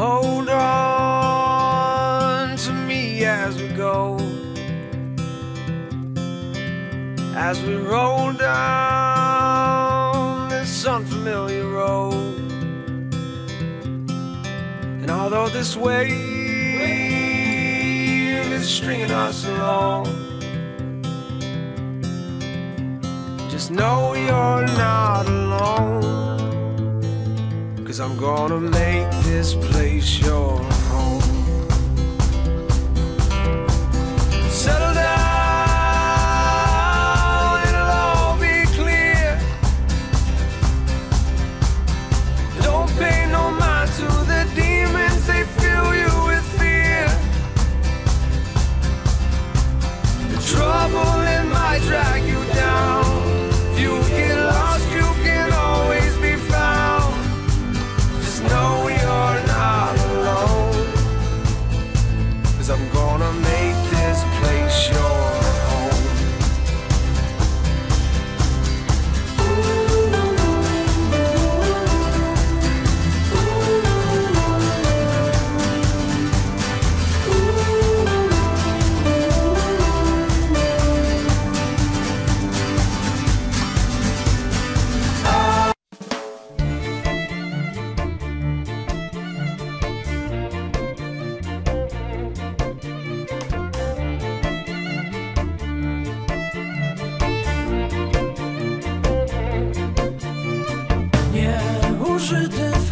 Hold on to me as we go. As we roll down this unfamiliar road. And although this wave is stringing us along, just know you're not alone. Cause I'm gonna make this place yours.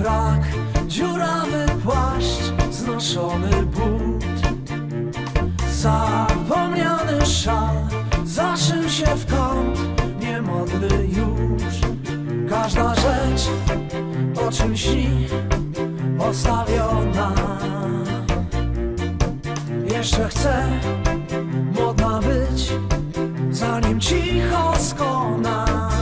brak, dziurawy płaszcz, znoszony but. Zapomniany szal, zaszył się w kąt, niemodny już. Każda rzecz, o czym śni, odstawiona. Jeszcze chcę modna być, zanim cicho skona.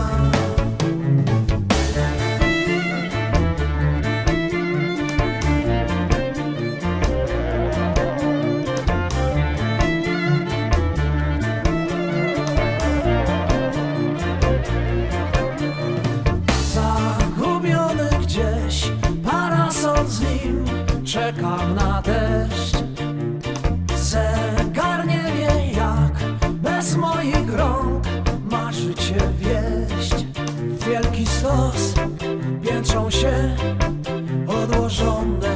wielki stos Piętrzą się odłożone.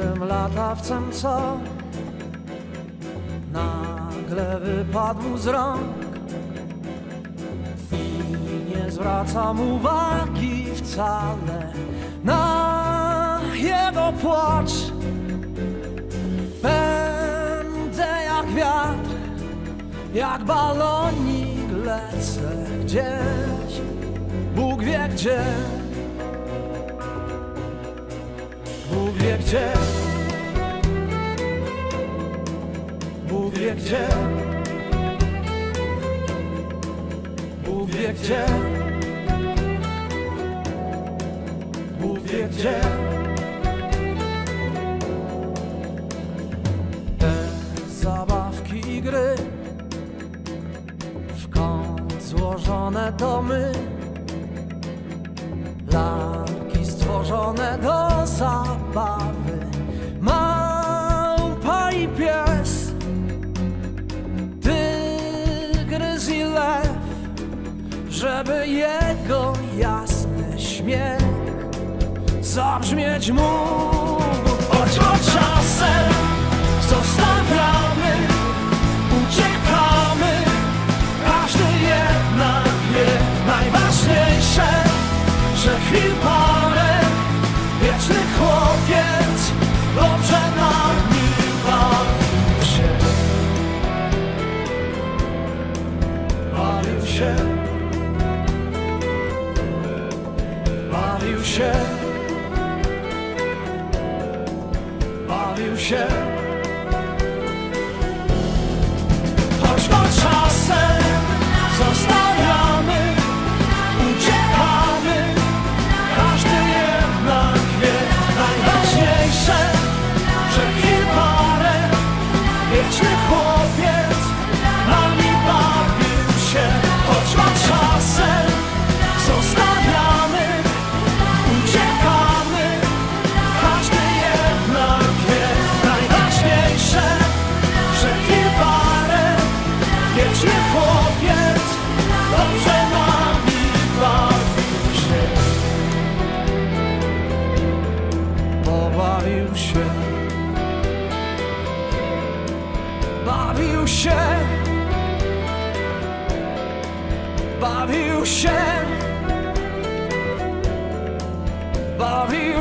Tym latawcem, co nagle wypadł z rąk i nie zwracam uwagi wcale na jego płacz. Pędzę jak wiatr, jak balonik lecę gdzieś, Bóg wie gdzie. Bóg wie gdzie? Bóg wie gdzie? Bóg wie gdzie? Bóg wie gdzie? Te zabawki i gry W kąt złożone to my Żeby jego jasny śmiech Zabrzmieć mógł. Choć czasem Bawił się. Bawił się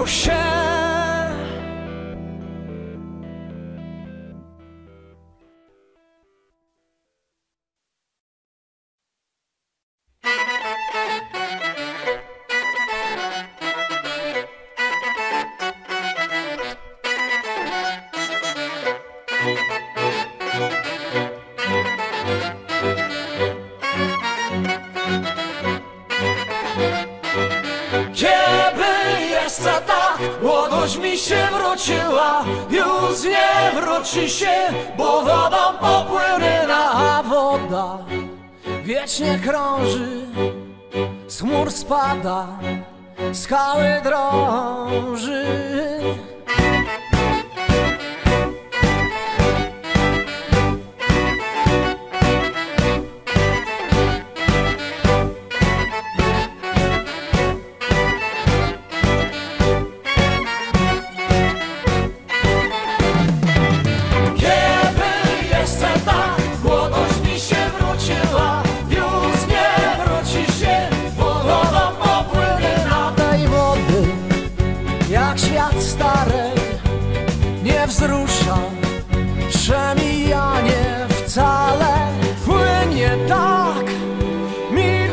ocean młodość mi się wróciła Już nie wróci się, bo wodą popłynie A woda. Wiecznie krąży Z chmur spada, skały drąży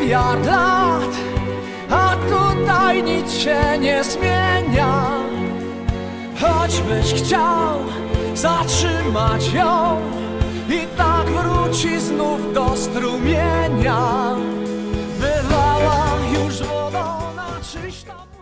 miliard lat, a tutaj nic się nie zmienia. Choćbyś chciał zatrzymać ją i tak wróci znów do strumienia. Bywała już wodą na czyśtam.